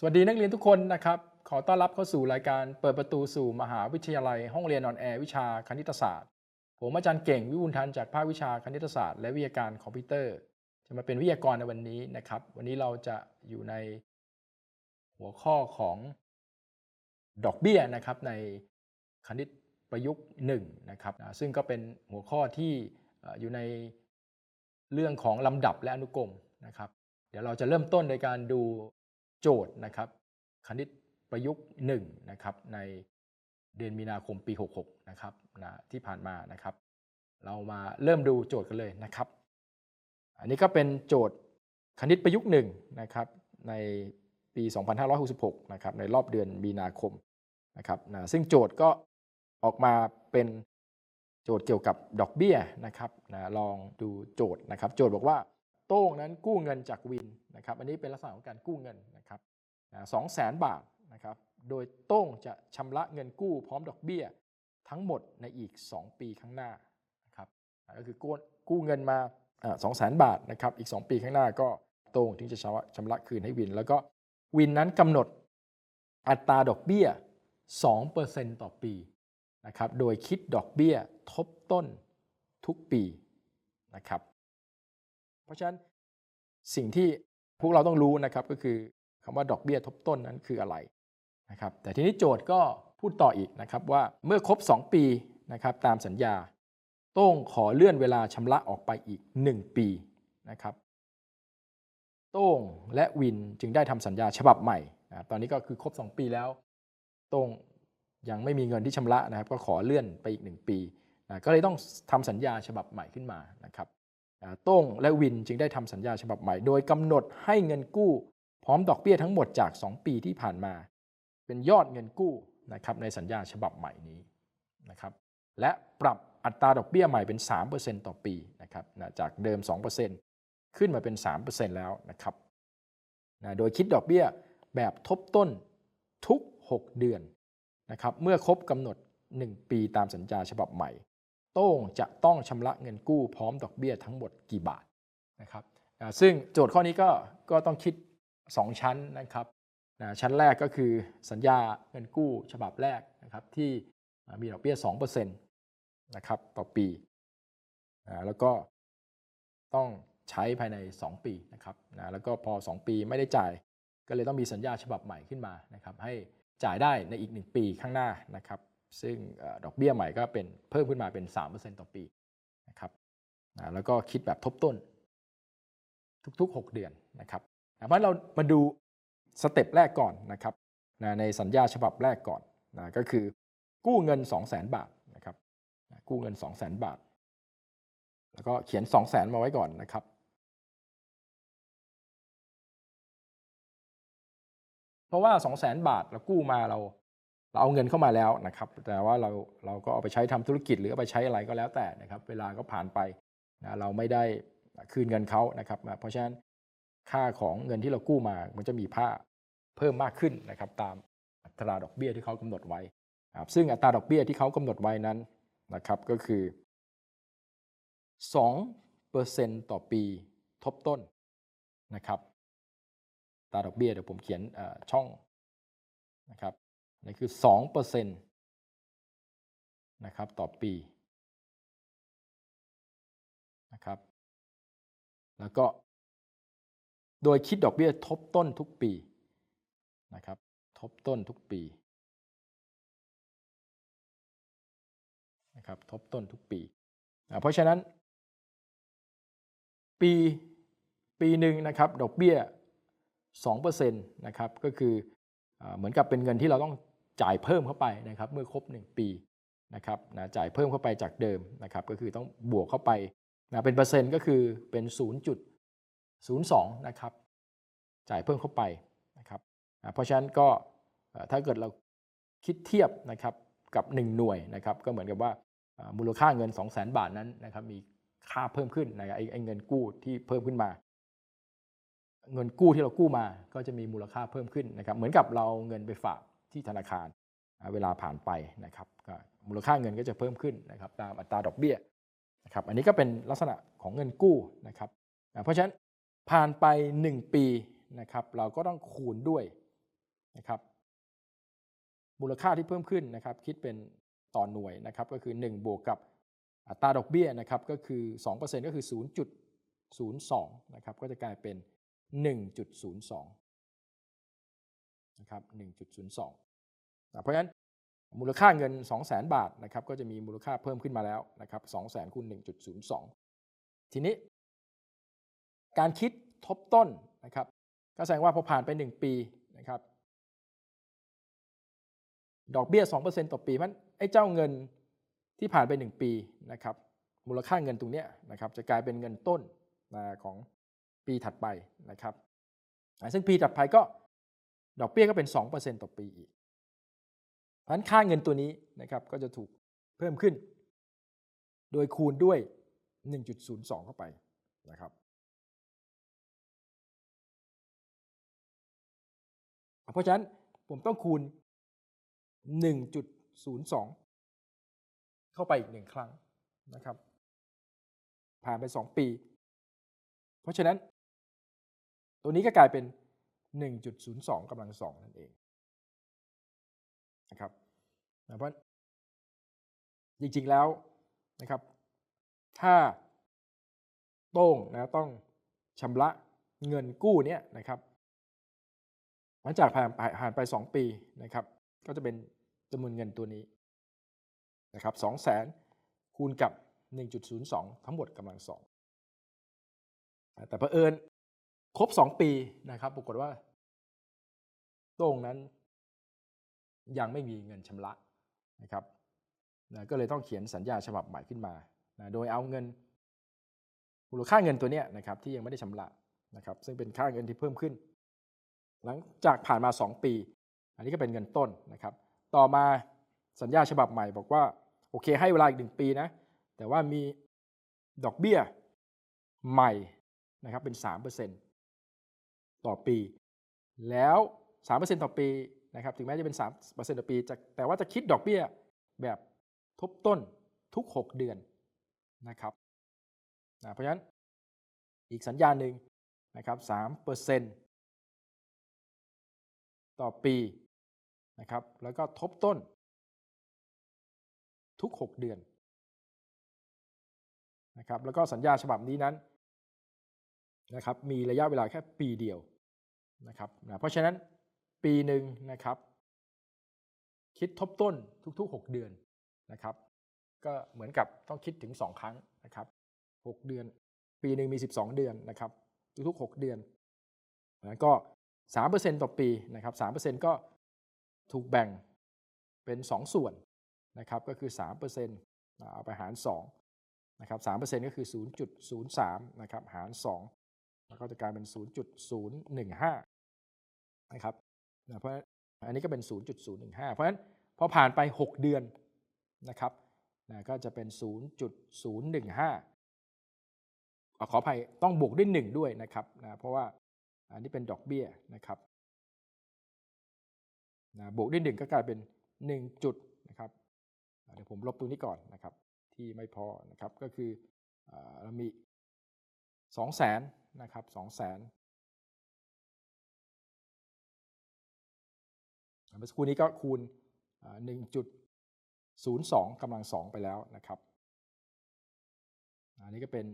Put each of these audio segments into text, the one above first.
สวัสดีนักเรียนทุกคนนะครับ ขอต้อนรับเข้าสู่รายการเปิดประตูสู่มหาวิทยาลัย ห้องเรียนออนแอร์วิชาคณิตศาสตร์ ผมอาจารย์เก่งวิบูลย์ทันจากภาควิชาคณิตศาสตร์และวิทยาการคอมพิวเตอร์ จะมาเป็นวิทยากรในวันนี้นะครับ วันนี้เราจะอยู่ในหัวข้อของดอกเบี้ยนะครับในคณิตประยุกต์1นะครับซึ่งก็เป็นหัวข้อที่เอ่ออยู่ในเรื่องของลำดับและอนุกรมนะครับ เดี๋ยวเราจะเริ่มต้นโดยการดู โจทย์นะครับคณิตประยุกต์1นะครับในเดือนมีนาคมปี 66นะครับนะที่ผ่านมานะครับ เรามาเริ่มดูโจทย์กันเลยนะครับ อันนี้ก็เป็นโจทย์คณิตประยุกต์1นะครับในปี 2566นะครับในรอบเดือนมีนาคมนะครับนะซึ่งโจทย์ก็ออกมาเป็นโจทย์เกี่ยวกับดอกเบี้ยนะครับนะลองดูโจทย์นะครับ โจทย์บอกว่า โต้งนั้นกู้เงินจากวินนะครับ อันนี้เป็นลักษณะของการกู้เงินนะครับสองแสนบาทนะครับ โดยโต้งจะชำระเงินกู้พร้อมดอกเบี้ยทั้งหมดในอีก 2 ปีข้างหน้านะครับก็คือกู้กู้เงินมาสองแสนบาทนะครับ อีก 2 ปีข้างหน้าก็โต้งถึงจะชำระชำระคืนให้วิน แล้วก็วินนั้นกำหนดอัตราดอกเบี้ย 2%ต่อปีนะครับ โดยคิดดอกเบี้ยทบต้นทุกปีนะครับ เพราะฉะนั้นสิ่งที่พวกเราต้องรู้นะครับก็คือคำว่าดอกเบี้ยทบต้นนั้นคืออะไรนะครับแต่ทีนี้โจทย์ก็พูดต่ออีกนะครับว่าเมื่อครบ 2 ปีนะครับตามสัญญาโต้งขอเลื่อนเวลาชำระออกไปอีก 1 ปีนะครับโต้งและวินจึงได้ทำสัญญาฉบับใหม่นะตอนนี้ก็คือครบ 2 ปีแล้วโต้งยังไม่มีเงินที่ชำระนะครับ ก็ขอเลื่อนไปอีก 1 ปีนะก็เลยต้องทำสัญญาฉบับใหม่ขึ้นมานะครับ ต้งและวินจึงได้ทำสัญญาฉบับใหม่ โดยกำหนดให้เงินกู้ พร้อมดอกเบี้ยทั้งหมดจาก 2 ปีที่ผ่านมา เป็นยอดเงินกู้นะครับในสัญญาฉบับใหม่นี้นะครับและปรับอัตราดอกเบี้ยใหม่เป็น 3%ต่อปีนะครับนะจากเดิม 2%ขึ้นมาเป็น 3%แล้วนะครับนะโดยคิดดอกเบี้ยแบบทบต้นทุก 6 เดือนนะครับเมื่อครบกำหนด 1 ปีตามสัญญาฉบับใหม่ ต้งจะต้องชำระเงินกู้พร้อมดอกเบี้ยทั้งหมดกี่บาทนะครับซึ่งโจทย์ข้อนี้ก็ก็ต้องคิด 2 ชั้นนะครับนะชั้นแรกก็คือสัญญาเงินกู้ฉบับแรกนะครับที่มีดอกเบี้ย2%นะครับต่อปี แล้วก็ต้องใช้ภายใน 2 ปีนะครับนะแล้วก็พอ 2 ปีไม่ได้จ่ายก็เลยต้องมีสัญญาฉบับใหม่ขึ้นมานะครับให้จ่ายได้ในอีก 1 ปีข้างหน้านะครับ ซึ่งดอกเบี้ยใหม่ก็เป็นเพิ่มขึ้นมาเป็น 3%ต่อปีนะครับแล้วก็คิดแบบทบต้น ทุกๆ 6 เดือนนะครับเพราะเรามาดูสเต็ปแรกก่อนนะครับในสัญญาฉบับแรกก่อนนะก็คือกู้เงิน 2 0 0 0 0 0 บาทนะครับกู้เงิน 2 0 0 0 0 0 บาท แล้วก็เขียน 2 0 0 0 0 0 มาไว้ก่อนนะครับเพราะว่า 2 0 0 0 0 0 บาทเรากู้มาเรา เราเอาเงินเข้ามาแล้วนะครับ แต่ว่าเราเราก็เอาไปใช้ทำธุรกิจหรือเอาไปใช้อะไรก็แล้วแต่นะครับ เวลาก็ผ่านไปนะเราไม่ได้คืนเงินเขานะครับ เพราะฉะนั้นค่าของเงินที่เรากู้มา มันจะมีค่าเพิ่มมากขึ้นนะครับตามอัตราดอกเบี้ยที่เขากำหนดไว้ครับซึ่งอัตราดอกเบี้ยที่เขากำหนดไว้นั้นนะครับก็คือ2%ต่อปีทบต้นนะครับตาดอกเบี้ยเดี๋ยวผมเขียนช่องนะครับ นี่คือ2%นะครับต่อปีนะครับ แล้วก็ โดยคิดดอกเบี้ยทบต้นทุกปีนะครับ ทบต้นทุกปีนะครับ ทบต้นทุกปี เพราะฉะนั้น ปีปีหนึ่งนะครับ ดอกเบี้ย2%นะครับ ก็คือเหมือนกับเป็นเงินที่เราต้อง จ่ายเพิ่มเข้าไปนะครับเมื่อครบ 1 ปีนะครับนะจ่ายเพิ่มเข้าไปจากเดิมนะครับก็คือต้องบวกเข้าไปนะเป็นเปอร์เซ็นต์ก็คือเป็น 0.02นะครับจ่ายเพิ่มเข้าไปนะครับนะเพราะฉะนั้นก็ถ้าเกิดเราคิดเทียบนะครับกับ 1 หน่วยนะครับก็เหมือนกับว่ามูลค่าเงิน 2 0 0 0 0 0 บาทนั้นนะครับมีค่าเพิ่มขึ้นนะครับไอ้ไอเงินกู้ที่เพิ่มขึ้นมา เงินกู้ที่เรากู้มาก็จะมีมูลค่าเพิ่มขึ้นนะครับเหมือนกับเราเงินไปฝาก ที่ธนาคาร เวลาผ่านไปนะครับมูลค่าเงินก็จะเพิ่มขึ้นนะครับตามอัตราดอกเบี้ยนะครับอันนี้ก็เป็นลักษณะของเงินกู้นะครับเพราะฉะนั้นผ่านไป 1 ปีนะครับเราก็ต้องคูณด้วยนะครับมูลค่าที่เพิ่มขึ้นนะครับคิดเป็นต่อหน่วยนะครับก็คือ 1 บวกกับอัตราดอกเบี้ยนะครับก็คือ 2%ก็คือ 0.02นะครับก็จะกลายเป็น 1.02 นะครับ1.02นะเพราะฉะนั้นมูลค่าเงิน 200,000 บาทนะครับก็จะมีมูลค่าเพิ่มขึ้นมาแล้วนะครับ200,000คูณ1.02 ทีนี้ การคิดทบต้นนะครับก็แสดงว่าพอผ่านไป 1 ปีนะครับดอกเบี้ย 2%ต่อปีมันไอ้เจ้าเงินที่ผ่านไป 1 ปีนะครับมูลค่าเงินตรงเนี้ยนะครับจะกลายเป็นเงินต้นของปีถัดไปนะครับซึ่งปีถัดไปก็ ดอกเบี้ยก็เป็น 2%ต่อปีอีกเพราะฉะนั้นค่าเงินตัวนี้นะครับก็จะถูกเพิ่มขึ้น โดยคูณด้วย 1.02 เข้าไปนะครับเพราะฉะนั้นผมต้องคูณ 1.02 เข้าไปอีกหนึ่งครั้งนะครับ ผ่านไป 2 ปี เพราะฉะนั้น ตัวนี้ก็กลายเป็น 1.02กำลังสองนั่นเองนะครับเพราะจริงๆแล้วนะครับ ถ้าโต้งนะต้องชำระเงินกู้เนี่ยนะครับหลังจากผ่านผ่านไป 2 ปีนะครับ ก็จะเป็นจำนวนเงินตัวนี้นะครับ2 0 0 0 0คูณกับ 1.02 ทั้งหมดกำลังสองแต่เผอิญ ครบ 2 ปีนะครับ ปรากฏว่าโต้งนั้นยังไม่มีเงินชำระนะครับนะก็เลยต้องเขียนสัญญาฉบับใหม่ขึ้นมานะโดยเอาเงินมูลค่าเงินตัวเนี้ยนะครับที่ยังไม่ได้ชำระนะครับ ซึ่งเป็นค่าเงินที่เพิ่มขึ้น หลังจากผ่านมา 2 ปี อันนี้ก็เป็นเงินต้นนะครับ ต่อมาสัญญาฉบับใหม่บอกว่า โอเคให้เวลาอีกหนึ่งปีนะ แต่ว่ามีดอกเบี้ยใหม่นะครับเป็น 3% ต่อปี แล้ว 3%ต่อปีนะครับถึงแม้จะเป็น 3%ต่อปีจะแต่ว่าจะคิดดอกเบี้ยแบบทบต้นทุก 6 เดือนนะครับนะเพราะฉะนั้นอีกสัญญาณหนึ่งนะครับ3%ต่อปีนะครับแล้วก็ทบต้น ทุก 6 เดือนนะครับแล้วก็สัญญาฉบับนี้นั้น นะครับมีระยะเวลาแค่ปีเดียวนะครับนะเพราะฉะนั้นปีหนึ่งนะครับ คิดทบต้นทุก ๆ 6 เดือนนะครับ ก็เหมือนกับต้องคิดถึง 2 ครั้งนะครับ 6 เดือน ปีหนึ่งมี 12 เดือนนะครับ ทุกๆ 6 เดือนแล้วก็3%ต่อปีนะครับ3%ก็ถูกแบ่งเป็น 2 ส่วนนะครับก็คือ3%เอาไปหาร2นะครับ3%ก็คือ 0.03นะครับหาร2 แล้วก็จะกลายเป็น 0.015 นะครับนะเพราะอันนี้ก็เป็น 0.015 เพราะฉะนั้นพอผ่านไป 6 เดือนนะครับนะก็จะเป็น 0.015 ขออภัยต้องบวกด้วย 1 ด้วยนะครับนะเพราะว่าอันนี้เป็นดอกเบี้ยนะครับนะบวกด้วย 1 ก็กลายเป็น 1 จุดนะครับเดี๋ยวผมลบตรงนี้ก่อนนะครับที่ไม่พอนะครับก็คือเรามี 2 0 0 0 0 0นะครับ2 0 0 0 0 0เมื่อสักครู่นี้ก็คูณ 1.02กำลัง2ไปแล้วนะครับ อันนี้ก็เป็น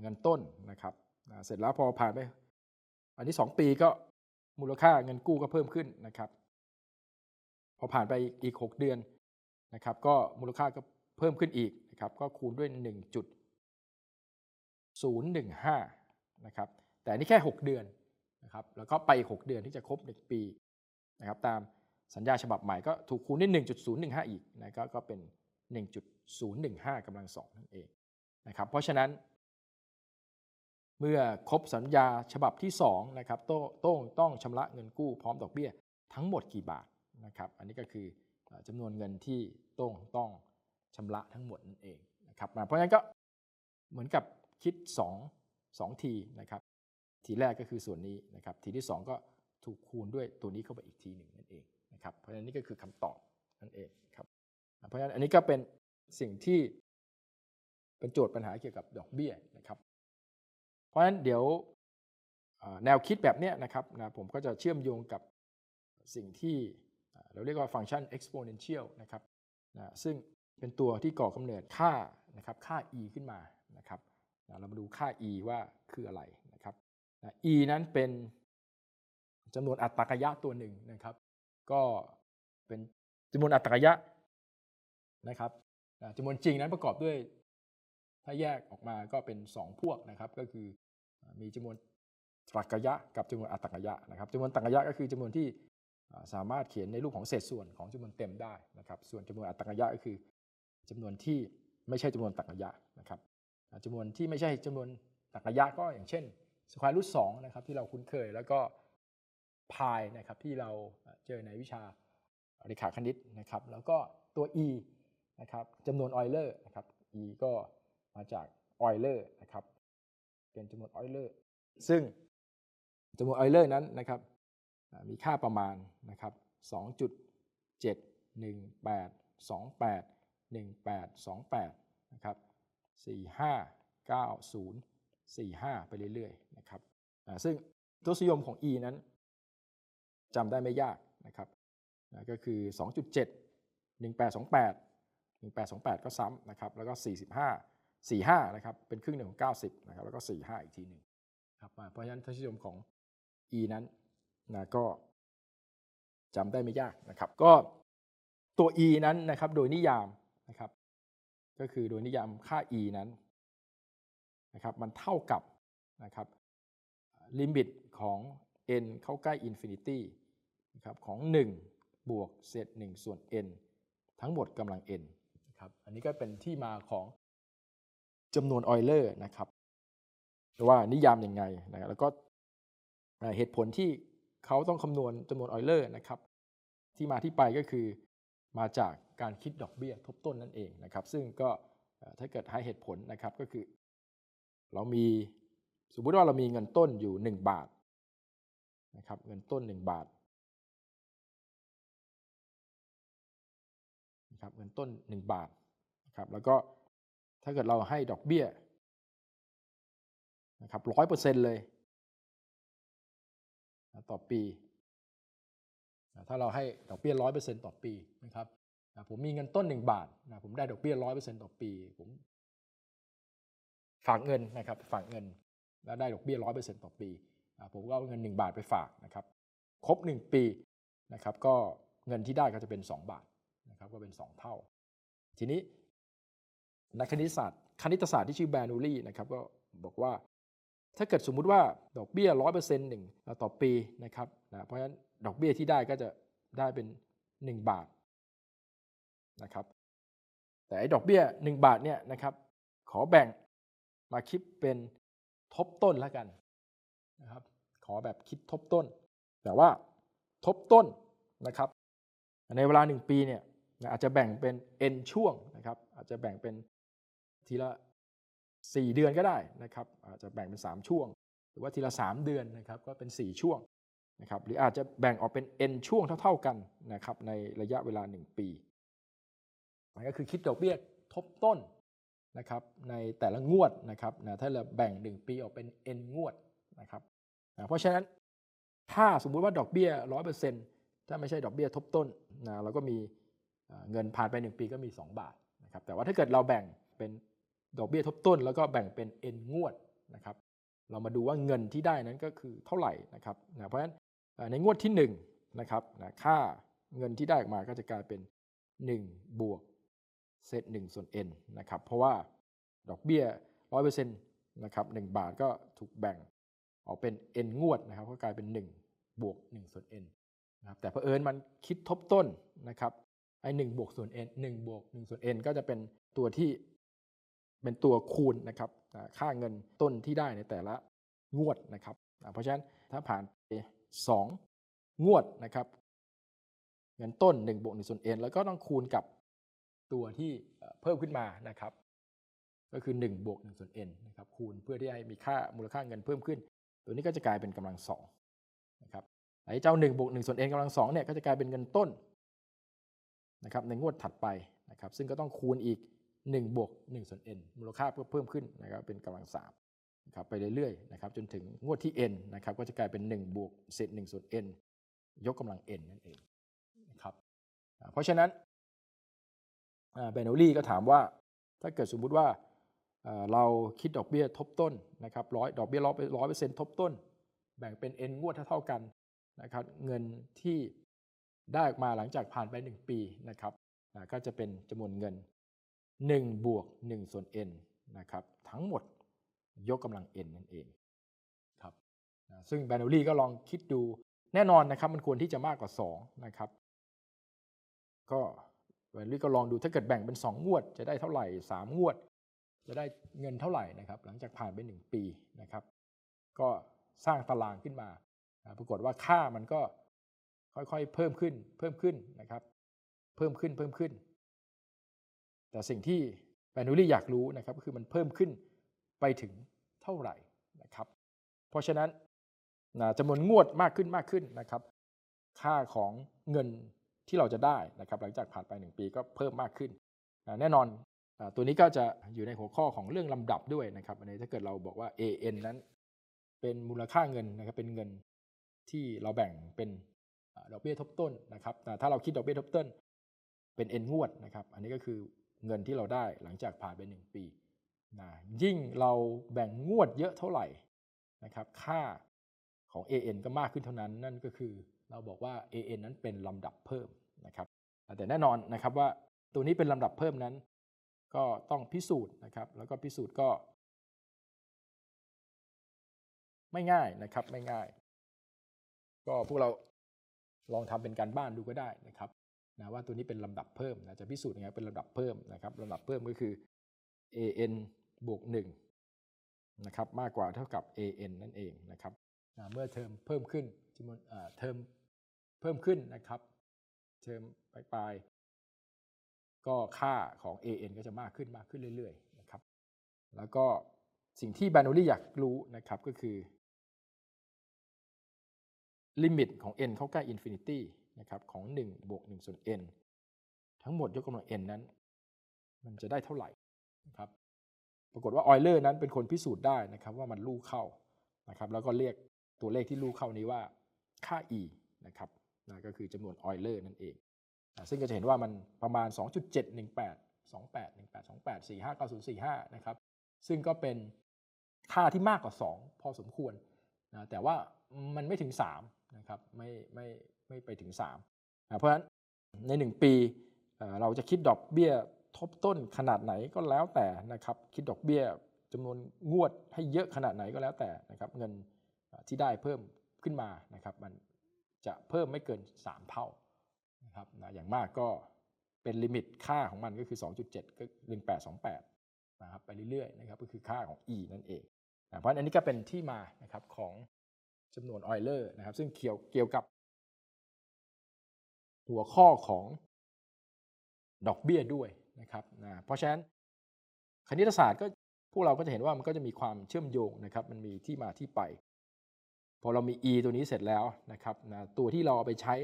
เงินต้นนะครับ เสร็จแล้วพอผ่านไป อันนี้ 2 ปีก็มูลค่าเงินกู้ก็เพิ่มขึ้นนะครับ พอผ่านไปอีก 6 เดือนนะครับ ก็มูลค่าก็เพิ่มขึ้นอีกนะครับ ก็คูณด้วย 0.15นะครับแต่นี่แค่ 6 เดือนนะครับแล้วก็ไปอีก 6 เดือนที่จะครบ 1 ปีนะครับตามสัญญาฉบับใหม่ก็ถูกคูณด้วย1.015 อีกนะก็ก็เป็น 1.015กำลังสองนั่นเองนะครับเพราะฉะนั้นเมื่อครบสัญญาฉบับที่2นะครับโต้งต้องชำระเงินกู้พร้อมดอกเบี้ยทั้งหมดกี่บาทนะครับอันนี้ก็คือจำนวนเงินที่โต้งต้องชำระทั้งหมดนั่นเองนะครับเพราะฉะนั้นก็เหมือนกับ คิด 2 2ทีนะครับทีแรกก็คือส่วนนี้นะครับทีที่ 2 ก็ถูกคูณด้วยตัวนี้เข้าไปอีกทีหนึ่งนั่นเองนะครับเพราะฉะนั้นนี่ก็คือคำตอบนั่นเองครับเพราะฉะนั้นอันนี้ก็เป็นสิ่งที่เป็นโจทย์ปัญหาเกี่ยวกับดอกเบี้ยนะครับ เพราะฉะนั้นเดี๋ยวแนวคิดแบบนี้นะครับนะผมก็จะเชื่อมโยงกับสิ่งที่เราเรียกว่าฟังก์ชัน exponential นะครับนะซึ่งเป็นตัวที่ก่อกำเนิดค่านะครับค่า e ขึ้นมานะครับ นะเรามาดูค่า e ว่าคืออะไรนะครับนะ e นั้นเป็นจำนวนอัตตรากยะตัวหนึ่งนะครับ ก็เป็นจำนวนอัตตรากยะนะครับนะจำนวนจริงนั้นประกอบด้วย ถ้าแยกออกมาก็เป็น 2 พวกนะครับ ก็คือมีจำนวนตรรกยะกับจำนวนอัตตรกยะนะครับจำนวนตรรกยะก็คือจำนวนที่สามารถเขียนในรูปของเศษส่วนของจำนวนเต็มได้นะครับ ส่วนจำนวนอัตตรกยะก็คือจำนวนที่ไม่ใช่จำนวนตรรกยะนะครับ จำนวนที่ไม่ใช่จำนวนตรรกยะก็อย่างเช่นสแควร์รูทสนะครับที่เราคุ้นเคยแล้วก็พายนะครับที่เราเจอในวิชาเรขาคณิตนะครับ แล้วก็ตัว e นะครับจำนวนออยเลอร์นะครับ e ก็มาจากออยเลอร์นะครับเป็นจำนวนออยเลอร์ซึ่งจำนวนออยเลอร์นั้นนะครับมีค่าประมาณนะครับ 2.718281828นะครับ 459045 ไปเรื่อยๆนะครับซึ่งทศนิยมของ e นั้นจำได้ไม่ยากนะครับอ่าก็คือ 2.7 1828 1828 ก็ซ้ำนะครับแล้วก็ 45 45 นะครับ เป็นครึ่งหนึ่งของ 90 นะครับ แล้วก็ 45 อีกทีหนึ่งครับเพราะฉะนั้นทศนิยมของ e นั้นนะก็จำได้ไม่ยากนะครับ ก็ตัว e นั้นนะครับ โดยนิยามนะครับ ก็คือโดยนิยามค่า e นั้นนะครับมันเท่ากับนะครับลิมิตของ n เข้าใกล้อินฟินิตี้นะครับของ 1 บวกเศษ1ส่วน n ทั้งหมดกำลัง n นะครับอันนี้ก็เป็นที่มาของจำนวนออยเลอร์นะครับว่านิยามยังไงนะแล้วก็เอ่อเหตุผลที่เขาต้องคำนวณจำนวนออยเลอร์นะครับ ที่มาที่ไปก็คือมาจาก การคิดดอกเบี้ยทบต้นนั่นเองนะครับ ซึ่งก็ถ้าเกิดให้เหตุผลนะครับก็คือ เรามีสมมุติว่าเรามีเงินต้นอยู่ 1 บาทนะครับเงินต้น 1 บาทนะครับเงินต้น 1 บาทนะครับแล้วก็ถ้าเกิดเราให้ดอกเบี้ยนะครับร้อยเปอร์เซ็นต์เลยต่อปี ถ้าเราให้ดอกเบี้ยร้อยเปอร์เซ็นต์ต่อปีนะครับ นะผมมีเงินต้น 1 บาทนะผมได้ดอกเบี้ยร้อยเปอร์เซ็นต์ต่อปี ผมฝากเงินนะครับฝากเงิน แล้วได้ดอกเบี้ยร้อยเปอร์เซ็นต์ต่อปีอ่าผมก็เอาเงิน 1 บาทไปฝากนะครับครบ 1 ปีนะครับก็เงินที่ได้ก็จะเป็น 2 บาทนะครับก็เป็น 2 เท่า ทีนี้นักคณิตศาสตร์คณิตศาสตร์ที่ชื่อแบนูลี่นะครับก็บอกว่าถ้าเกิดสมมุติว่าดอกเบี้ยร้อยเปอร์เซ็นต์หนึ่งต่อปีนะครับนะเพราะฉะนั้นดอกเบี้ยที่ได้ก็จะได้เป็น 1 บาท นะครับ แต่ไอ้ดอกเบี้ย 1 บาทเนี่ยนะครับ ขอแบ่งมาคิดเป็นทบต้นแล้วกันนะครับ ขอแบบคิดทบต้น แต่ว่าทบต้นนะครับ ในเวลา 1 ปีเนี่ยอาจจะแบ่งเป็น n ช่วงนะครับ อาจจะแบ่งเป็นทีละ 4 เดือนก็ได้นะครับ อาจจะแบ่งเป็น 3 ช่วง หรือว่าทีละ 3 เดือนนะครับก็เป็น 4 ช่วงนะครับหรืออาจจะแบ่งออกเป็น n ช่วงเท่า ๆกันนะครับในระยะเวลา 1 ปี มันก็คือคิดดอกเบี้ยทบต้นนะครับในแต่ละงวดนะครับนะถ้าเราแบ่ง 1 ปีออกเป็น n งวดนะครับนะเพราะฉะนั้นถ้าสมมุติว่าดอกเบี้ย 100%ถ้าไม่ใช่ดอกเบี้ยทบต้นนะเราก็มีเงินผ่านไป 1 ปีก็มี 2 บาทนะครับแต่ว่าถ้าเกิดเราแบ่งเป็นดอกเบี้ยทบต้น แล้วก็แบ่งเป็น n งวดนะครับเรามาดูว่าเงินที่ได้นั้นก็คือเท่าไหร่นะครับนะเพราะฉะนั้นในงวดที่1นะครับนะค่าเงินที่ได้ออกมาก็จะกลายเป็น 1 บวก เศษ1ส่วน n นะครับเพราะว่าดอกเบี้ย 100%นะครับ1บาทก็ถูกแบ่งออกเป็น n งวดนะครับก็กลายเป็น 1 บวก1ส่วน n นะครับแต่เผอิญมันคิดทบต้นนะครับไอ้1บวกส่วน n 1บวก1ส่วน n ก็จะเป็นตัวที่เป็นตัวคูณนะครับค่าเงินต้นที่ได้ในแต่ละงวดนะครับเพราะฉะนั้นถ้าผ่านไป2งวดนะครับเงินต้น1บวก1ส่วน n แล้วก็ต้องคูณกับ ตัวที่เพิ่มขึ้นมานะครับ ก็คือ1บวก1ส่วน n นะครับคูณเพื่อที่ให้มีค่ามูลค่าเงินเพิ่มขึ้น ตัวนี้ก็จะกลายเป็นกำลังสองนะครับไอ้เจ้า1บวก1ส่วน n กำลังสองเนี่ยก็จะกลายเป็นเงินต้นนะครับในงวดถัดไปนะครับซึ่งก็ต้องคูณอีก1บวก1ส่วน n มูลค่าเพิ่มขึ้นนะครับเป็นกำลังสามนะครับไปเรื่อยๆนะครับจนถึงงวดที่ n นะครับก็จะกลายเป็น1บวกเศษ1ส่วน n ยกกำลัง n นั่นเองนะครับเพราะฉะนั้น เบนโอลี่ก็ถามว่าถ้าเกิดสมมุติว่าเราคิดดอกเบี้ยทบต้นนะครับร้อยดอกเบี้ยร้อยร้อยเปอร์เซ็นต์ทบต้น แบ่งเป็น n งวดเท่ากันนะครับเงินที่ได้ออกมาหลังจากผ่านไป 1 ปีนะครับก็จะเป็นจำนวนเงิน1บวก1ส่วน n นะครับทั้งหมดยกกำลัง n นั่นเองครับนะซึ่งแบนโอลี่ก็ลองคิดดูแน่นอนนะครับมันควรที่จะมากกว่า2นะครับก็ แบนลี่ก็ลองดูถ้าเกิดแบ่งเป็น 2 งวด จะได้เท่าไหร่ 3 งวด จะได้เงินเท่าไหร่นะครับหลังจากผ่านไป 1 ปีนะครับ ก็สร้างตารางขึ้นมา ปรากฏว่าค่ามันก็ค่อยๆเพิ่มขึ้นเพิ่มขึ้นนะครับ เพิ่มขึ้นเพิ่มขึ้น แต่สิ่งที่แบนูลี่อยากรู้นะครับก็คือมันเพิ่มขึ้นไปถึงเท่าไหร่นะครับ เพราะฉะนั้นจำนวนงวดมากขึ้นมากขึ้นนะครับ ค่าของเงิน ที่เราจะได้นะครับหลังจากผ่านไป 1 ปีก็เพิ่มมากขึ้น แน่นอนตัวนี้ก็จะอยู่ในหัวข้อของเรื่องลำดับด้วยนะครับอันนี้ถ้าเกิดเราบอกว่า AN นั้น เป็นมูลค่าเงินนะครับเป็นเงินที่เราแบ่งเป็นดอกเบี้ยทบต้นนะครับแต่ถ้าเราคิดดอกเบี้ยทบต้น เป็น n งวดนะครับ อันนี้ก็คือเงินที่เราได้หลังจากผ่านไป 1 ปีนะยิ่งเราแบ่งงวดเยอะเท่าไหร่นะครับ ค่าของ AN ก็มากขึ้นเท่านั้นนั่นก็คือ เราบอกว่า AN นั้นเป็นลำดับเพิ่มนะครับ แต่แน่นอนนะครับว่าตัวนี้เป็นลำดับเพิ่มนั้น ก็ต้องพิสูจน์นะครับ แล้วก็พิสูจน์ก็ ไม่ง่ายนะครับไม่ง่าย ก็พวกเราลองทำเป็นการบ้านดูก็ได้นะครับนะว่าตัวนี้เป็นลำดับเพิ่มนะจะพิสูจน์ยังไงเป็นลำดับเพิ่มนะครับลำดับเพิ่มก็คือ an บวก1นะครับมากกว่าเท่ากับ an นั่นเองนะครับนะเมื่อเทอมเพิ่มขึ้นจำนวนเทอม เพิ่มขึ้นนะครับเทอมปลายๆก็ค่าของ an ก็จะมากขึ้นมากขึ้นเรื่อยๆนะครับ แล้วก็สิ่งที่แบนโอลี่อยากรู้นะครับก็คือลิมิตของ n เข้าใกล้อินฟินิตี้นะครับของ 1 บวก 1 ส่วน n ทั้งหมดยกกำลัง n นั้น มันจะได้เท่าไหร่นะครับปรากฏว่าออยเลอร์นั้นเป็นคนพิสูจน์ได้นะครับว่ามันลู่เข้านะครับแล้วก็เรียกตัวเลขที่ลู่เข้านี้ว่าค่า e นะครับ นะก็คือจำนวนออยเลอร์นั่นเองนะซึ่งก็จะเห็นว่ามันประมาณ 2.718 28 18 28 45 9045นะครับซึ่งก็เป็นค่าที่มากกว่า 2 พอสมควรนะแต่ว่ามันไม่ถึง3นะครับไม่ไม่ไม่ไปถึง3นะเพราะฉะนั้นใน 1 ปีเอ่อเราจะคิดดอกเบี้ยทบต้นขนาดไหนก็แล้วแต่นะครับคิดดอกเบี้ยจำนวนงวดให้เยอะขนาดไหนก็แล้วแต่นะครับเงินที่ได้เพิ่มขึ้นมานะครับมัน จะเพิ่มไม่เกิน 3 เท่านะครับนะอย่างมากก็เป็นลิมิตค่าของมันก็คือ 2.7ก็1828นะครับไปเรื่อยๆนะครับก็คือค่าของ e นั่นเองนะเพราะฉะนั้นอันนี้ก็เป็นที่มานะครับของจำนวนออยเลอร์นะครับ ซึ่งเกี่ยวเกี่ยวกับ หัวข้อของดอกเบี้ยด้วยนะครับนะเพราะฉะนั้นคณิตศาสตร์ก็พวกเราก็จะเห็นว่ามันก็จะมีความเชื่อมโยงนะครับ มันมีที่มาที่ไป พอเรามี e ตัวนี้เสร็จแล้วนะครับนะตัวที่เราเอาไปใช้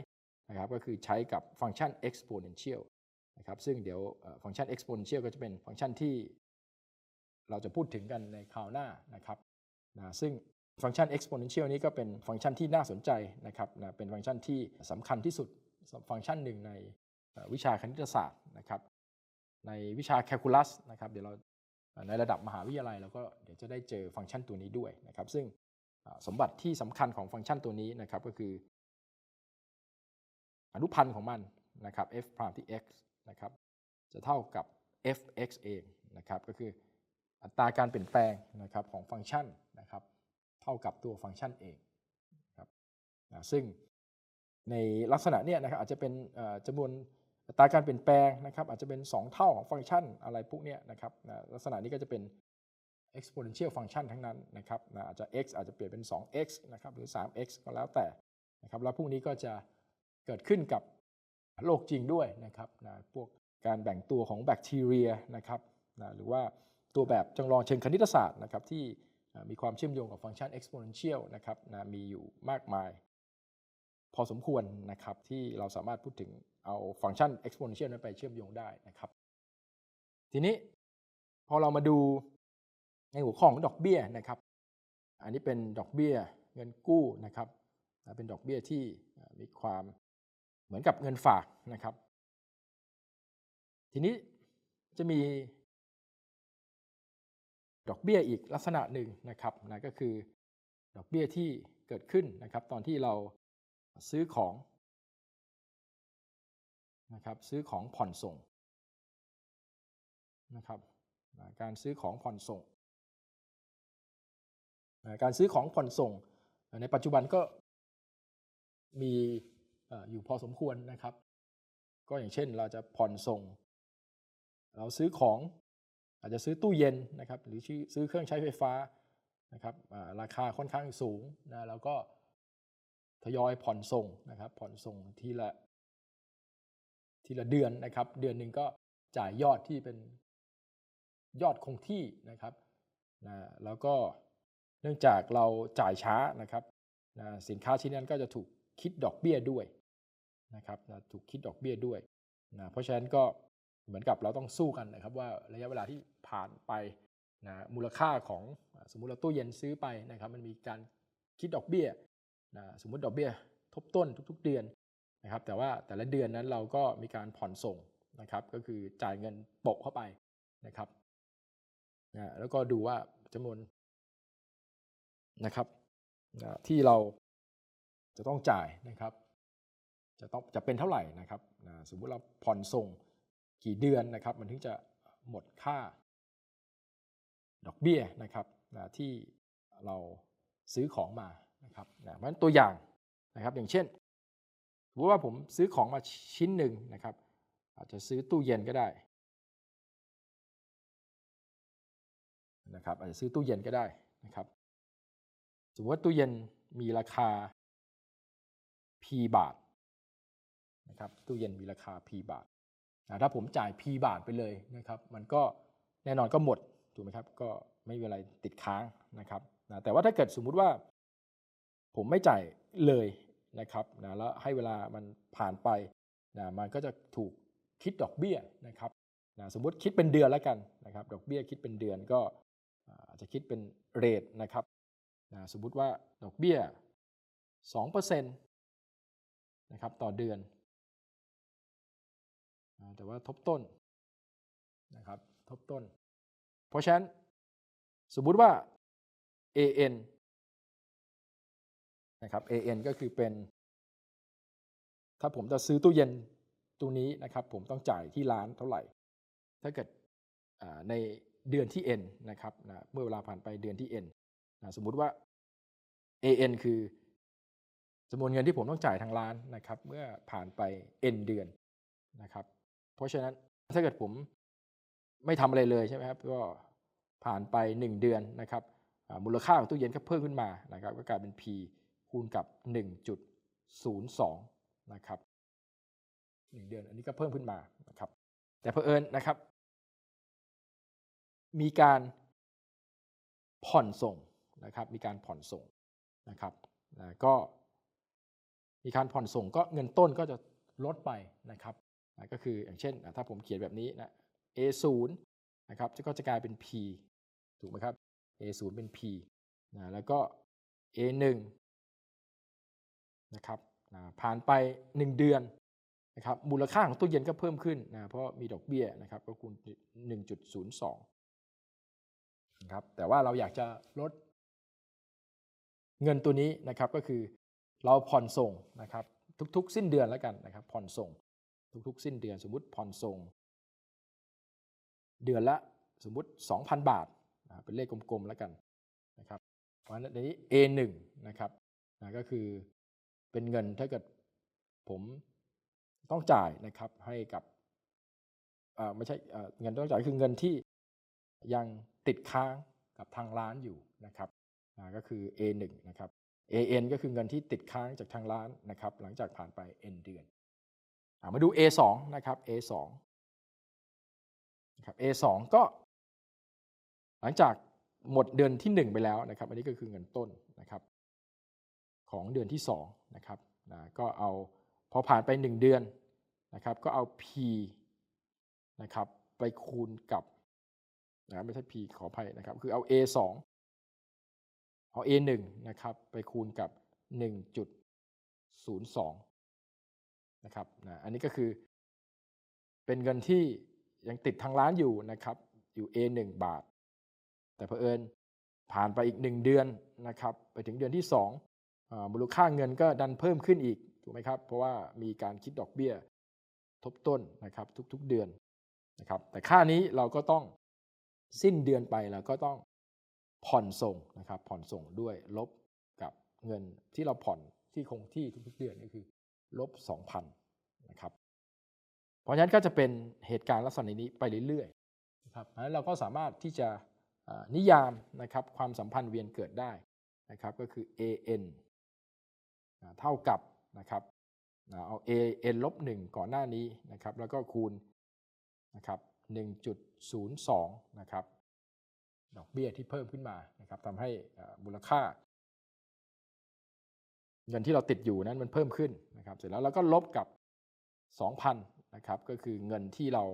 นะครับก็คือใช้กับฟังก์ชัน exponential นะครับซึ่งเดี๋ยวฟังก์ชัน exponential ก็จะเป็นฟังก์ชันที่ เราจะพูดถึงกันในคราวหน้านะครับนะซึ่งฟังก์ชัน exponential นี้ก็เป็นฟังก์ชันที่น่าสนใจนะครับนะเป็นฟังก์ชันที่สำคัญที่สุดฟังก์ชันหนึ่งในวิชาคณิตศาสตร์นะครับ ในวิชาแคลคูลัสนะครับเดี๋ยวเราในระดับมหาวิทยาลัยเราก็เดี๋ยวจะได้เจอฟังก์ชันตัวนี้ด้วยนะครับ ซึ่ง สมบัติที่สำคัญของฟังก์ชันตัวนี้นะครับก็คือ อนุพันธ์ของมันนะครับ f พรามที่ x นะครับจะเท่ากับ f(x) เองนะครับก็คืออัตราการเปลี่ยนแปลงนะครับของฟังก์ชันนะครับเท่ากับตัวฟังก์ชันเองครับนะซึ่งในลักษณะเนี้ยนะครับอาจจะเป็นจำนวนอัตราการเปลี่ยนแปลงนะครับอาจจะเป็น 2 เท่าของฟังก์ชันอะไรพวกเนี้ยนะครับนะลักษณะนี้ก็จะเป็น exponential function ทั้งนั้นนะครับนะอาจจะ x อาจจะเปลี่ยนเป็น 2x นะครับหรือ 3x ก็แล้วแต่นะครับแล้วพวกนี้ก็จะเกิดขึ้นกับโลกจริงด้วยนะครับนะพวกการแบ่งตัวของแบคทีเรียนะครับนะหรือว่าตัวแบบจำลองเชิงคณิตศาสตร์นะครับที่มีความเชื่อมโยงกับฟังก์ชัน exponential นะครับนะมีอยู่มากมาย พอสมควรนะครับที่เราสามารถพูดถึงเอาฟังก์ชัน exponential นั้นไปเชื่อมโยงได้นะครับ ทีนี้พอเรามาดู ในหัวข้อของดอกเบี้ยนะครับ อันนี้เป็นดอกเบี้ยเงินกู้นะครับ เป็นดอกเบี้ยที่มีความเหมือนกับเงินฝากนะครับ ทีนี้จะมีดอกเบี้ยอีกลักษณะหนึ่งนะครับนะก็คือดอกเบี้ยที่เกิดขึ้นนะครับ ตอนที่เราซื้อของนะครับซื้อของผ่อนส่งนะครับการซื้อของผ่อนส่ง การซื้อของผ่อนส่ง ในปัจจุบันก็มีอยู่พอสมควรนะครับ ก็อย่างเช่นเราจะผ่อนส่ง เราซื้อของอาจจะซื้อตู้เย็นนะครับ หรือซื้อเครื่องใช้ไฟฟ้านะครับราคาค่อนข้างสูงนะแล้วก็ทยอยผ่อนส่งนะครับ ผ่อนส่งทีละทีละเดือนนะครับ เดือนหนึ่งก็จ่ายยอดที่เป็นยอดคงที่นะครับนะแล้วก็ เนื่องจากเราจ่ายช้านะครับนะสินค้าชิ้นนั้นก็จะถูกคิดดอกเบี้ยด้วยนะครับนะถูกคิดดอกเบี้ยด้วยนะเพราะฉะนั้นก็เหมือนกับเราต้องสู้กันนะครับว่าระยะเวลาที่ผ่านไปนะมูลค่าของสมมุติเราตู้เย็นซื้อไปนะครับ มันมีการคิดดอกเบี้ยนะสมมุติดอกเบี้ยทบต้นทุก ๆ เดือนนะครับ แต่ว่าแต่ละเดือนนั้นเราก็มีการผ่อนส่งนะครับ ก็คือจ่ายเงินโปะเข้าไปนะครับนะแล้วก็ดูว่าจำนวน นะครับที่เราจะต้องจ่ายนะครับ จะต้องจะเป็นเท่าไหร่นะครับสมมุติเราผ่อนส่งกี่เดือนนะครับ มันถึงจะหมดค่า ดอกเบี้ยนะครับที่เราซื้อของมานะครับเพราะฉะนั้นตัวอย่างนะครับอย่างเช่นสมมติว่าผมซื้อของมาชิ้นหนึ่งนะครับ อาจจะซื้อตู้เย็นก็ได้นะครับอาจจะซื้อตู้เย็นก็ได้นะครับ สมมติว่าตู้เย็นมีราคา P บาทนะครับตู้เย็นมีราคา P บาทถ้าผมจ่าย P บาทไปเลยนะครับ มันก็แน่นอนก็หมดถูกไหมครับ ก็ไม่มีอะไรติดค้างนะครับนะแต่ว่าถ้าเกิดสมมุติว่า ผมไม่จ่ายเลยนะครับนะแล้วให้เวลามันผ่านไปนะมันก็จะถูกคิดดอกเบี้ยนะครับนะสมมุติคิดเป็นเดือนแล้วกันนะครับ ดอกเบี้ยคิดเป็นเดือนก็อาจจะคิดเป็นเรทนะครับ นะสมมุติว่าดอกเบี้ย2%นะครับต่อเดือนนะแต่ว่าทบต้นนะครับทบต้น เพราะฉะนั้นสมมุติว่า AN นะครับ AN ก็คือเป็น ถ้าผมจะซื้อตู้เย็นตัวนี้นะครับผมต้องจ่ายที่ร้านเท่าไหร่ ถ้าเกิดในเดือนที่ N นะครับนะเมื่อเวลาผ่านไปเดือนที่ N นะสมมุติว่า AN คือจำนวนเงินที่ผมต้องจ่ายทางร้านนะครับ เมื่อผ่านไป N เดือนนะครับ เพราะฉะนั้นถ้าเกิดผมไม่ทำอะไรเลยใช่ไหมครับ ก็ผ่านไป 1 เดือนนะครับมูลค่าของตู้เย็นก็เพิ่มขึ้นมานะครับ ก็กลายเป็น P คูณกับ 1.02 นะครับ1เดือนอันนี้ก็เพิ่มขึ้นมานะครับ แต่เพอเอิญนะครับ มีการผ่อนส่งนะครับ มีการผ่อนส่ง นะครับก็มีการผ่อนส่งก็เงินต้นก็จะลดไปนะครับก็คืออย่างเช่นถ้าผมเขียนแบบนี้นะ A0 นะครับก็จะกลายเป็น P ถูกไหมครับ A0 เป็น P นะแล้วก็ A1 นะครับนะผ่านไป 1 เดือนนะครับมูลค่าของตู้เย็นก็เพิ่มขึ้นนะเพราะมีดอกเบี้ยนะครับก็คูณ1.02นะครับแต่ว่าเราอยากจะลด เงินตัวนี้นะครับก็คือเราผ่อนส่งนะครับทุกๆ สิ้นเดือนแล้วกันนะครับผ่อนส่งทุกๆ สิ้นเดือนสมมุติผ่อนส่ง เดือนละสมมุติ 2,000 บาทเป็นเลขกลมๆแล้วกันนะครับเพราะฉะนั้นนี้ A1 นะครับนะก็คือเป็นเงินถ้าเกิดผมต้องจ่ายนะครับให้กับไม่ใช่เงินต้องจ่ายคือเงินที่ยังติดค้างกับทางร้านอยู่นะครับ นะก็คือ A1 นะครับ AN ก็คือเงินที่ติดค้างจากทางร้านนะครับ หลังจากผ่านไป N เดือนมาดู A2 นะครับ A2 นะครับ A2 ก็ หลังจากหมดเดือนที่ 1 ไปแล้วนะครับ อันนี้ก็คือเงินต้นนะครับ ของเดือนที่2นะครับนะก็เอาพอผ่านไป 1 เดือนนะครับ ก็เอา P นะครับ ไปคูณกับนะไม่ใช่ P ขออภัยนะครับ คือเอา A2 เอา A1 นะครับไปคูณกับ02 นะครับนะอันนี้ก็คือ เป็นเงินที่ยังติดทางร้านอยู่นะครับอยู่ A1 บาท แต่เผอิญผ่านไปอีก 1 เดือนนะครับไปถึงเดือนที่2อมูลค่าเงินก็ดันเพิ่มขึ้นอีกถูกไหมครับ เพราะว่ามีการคิดดอกเบี้ยทบต้นนะครับทุกๆเดือนนะครับแต่ค่านี้เราก็ต้องสิ้นเดือนไปเราก็ต้อง ผ่อนส่งนะครับผ่อนส่งด้วยลบกับเงินที่เราผ่อนที่คงที่ทุกๆเดือนก็คือลบ2,000นะครับเพราะฉะนั้นก็จะเป็นเหตุการณ์ลักษณะนี้ไปเรื่อยๆนะครับเพราะฉะนั้นเราก็สามารถที่จะนิยามนะครับความสัมพันธ์เวียนเกิดได้นะครับก็คือ an เท่ากับนะครับเอา an ลบ1ก่อนหน้านี้นะครับแล้วก็คูณนะครับ1.02นะครับ ดอกเบี้ยที่เพิ่มขึ้นมานะครับทำให้มูลค่า เงินที่เราติดอยู่นั้นมันเพิ่มขึ้นนะครับ เสร็จแล้วเราก็ลบกับ 2,000นะครับ ก็คือเงินที่เรา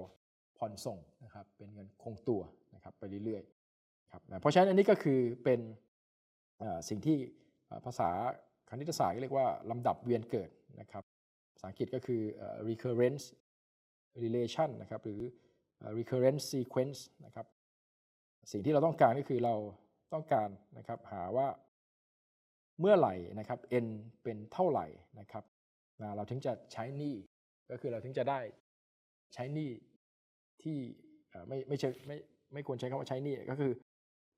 ผ่อนส่งนะครับ เป็นเงินคงตัวนะครับไปเรื่อยๆครับนะเพราะฉะนั้นอันนี้ก็คือเป็นสิ่งที่ภาษาคณิตศาสตร์เรียกว่าลำดับเวียนเกิดนะครับภาษาอังกฤษก็คือ recurrence relation นะครับ หรือ recurrence sequence นะครับ สิ่งที่เราต้องการก็คือเราต้องการนะครับหาว่าเมื่อไหร่นะครับ n เป็นเท่าไหร่นะครับนะเราถึงจะใช้หนี้ก็คือเราถึงจะได้ใช้หนี้ที่ไม่ไม่ใช่ไม่ไม่ควรใช้คำว่าใช้หนี้ก็คือ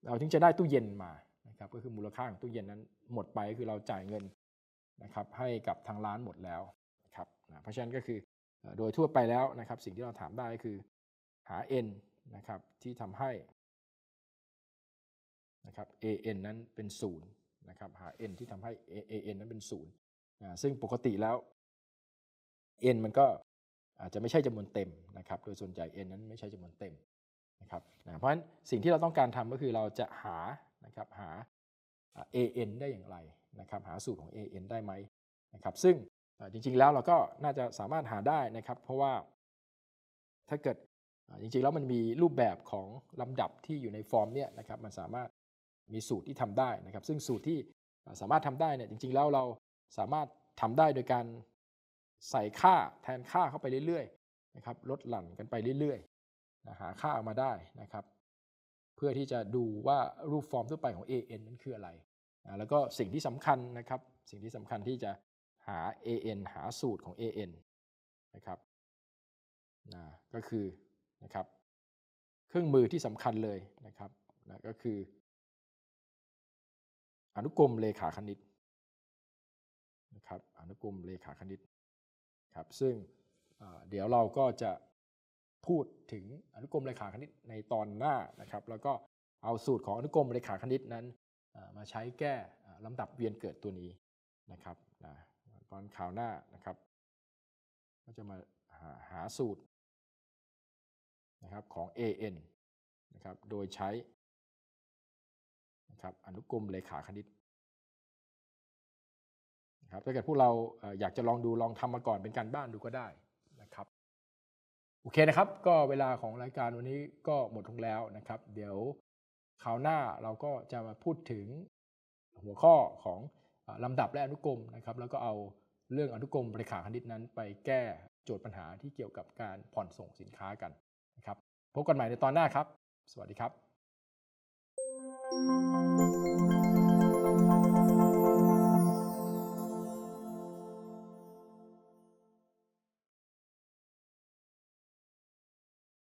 เราถึงจะได้ตู้เย็นมานะครับ ก็คือมูลค่าของตู้เย็นนั้นหมดไปก็คือเราจ่ายเงินนะครับ ให้กับทางร้านหมดแล้วนะครับนะเพราะฉะนั้นก็คือโดยทั่วไปแล้วนะครับ สิ่งที่เราถามได้ก็คือหา n นะครับที่ทำให้ นะครับ an นั้นเป็นศูนย์นะครับหา n ที่ทำให้ an นั้นเป็นศูนย์นะซึ่งปกติแล้ว n มันก็อาจจะไม่ใช่จำนวนเต็มนะครับ โดยส่วนใหญ่ n นั้นไม่ใช่จำนวนเต็มนะครับนะเพราะฉะนั้นสิ่งที่เราต้องการทำก็คือเราจะหานะครับหา an ได้อย่างไรนะครับ หาสูตรของ an ได้ไหมนะครับ ซึ่งจริงๆแล้วเราก็น่าจะสามารถหาได้นะครับ เพราะว่าถ้าเกิดจริงๆแล้วมันมีรูปแบบของลำดับที่อยู่ในฟอร์มเนี่ยนะครับ มันสามารถ มีสูตรที่ทำได้นะครับ ซึ่งสูตรที่สามารถทำได้เนี่ยจริง ๆ แล้วเราสามารถทำได้โดยการใส่ค่าแทนค่าเข้าไปเรื่อยๆนะครับลดหลั่นกันไปเรื่อยๆนะหาค่าออกมาได้นะครับ เพื่อที่จะดูว่ารูปฟอร์มทั่วไปของ an นั้นคืออะไรนะแล้วก็สิ่งที่สำคัญนะครับ สิ่งที่สำคัญที่จะหา an หาสูตรของ an นะครับนะก็คือนะครับ เครื่องมือที่สำคัญเลยนะครับนะก็คือ อนุกรมเลขาคณิตนะครับอนุกรมเลขาคณิตครับซึ่งเดี๋ยวเราก็จะพูดถึงอนุกรมเลขาคณิตในตอนหน้านะครับ แล้วก็เอาสูตรของอนุกรมเลขาคณิตนั้นมาใช้แก่ลำดับเวียนเกิดตัวนี้นะครับนะตอนข่าวหน้านะครับ ก็จะมาหาหาสูตรนะครับของ an นะครับโดยใช้ นะครับอนุกรมเลขาคณิตนะครับถ้าเกิดพวกเราอยากจะลองดูลองทำมาก่อนเป็นการบ้านดูก็ได้นะครับโอเคนะครับ ก็เวลาของรายการวันนี้ก็หมดลงแล้วนะครับ เดี๋ยวคราวหน้าเราก็จะมาพูดถึงหัวข้อของลำดับและอนุกรมนะครับ แล้วก็เอาเรื่องอนุกรมเลขาคณิตนั้น ไปแก้โจทย์ปัญหาที่เกี่ยวกับการผ่อนส่งสินค้ากันนะครับ พบกันใหม่ในตอนหน้าครับ สวัสดีครับ Música